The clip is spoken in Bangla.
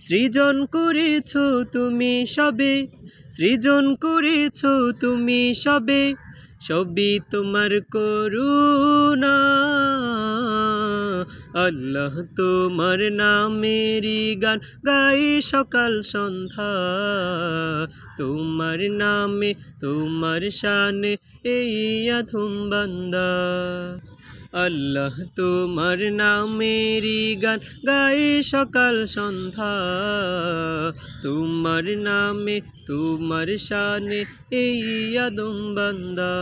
সৃজন করেছ তুমি সবে, সৃজন করেছ তুমি সবে, সবই তোমার করুণা। আল্লাহ তোমার নামেরই গান গাই সকাল সন্ধ্যা। তোমার নামে, তোমার শানে এই আধম বান্দা। আল্লাহ তোমার নামেরি গান গায়ে সকাল সন্ধ্যা। তোমার নামে তোমার শানে এই আদম বান্দা।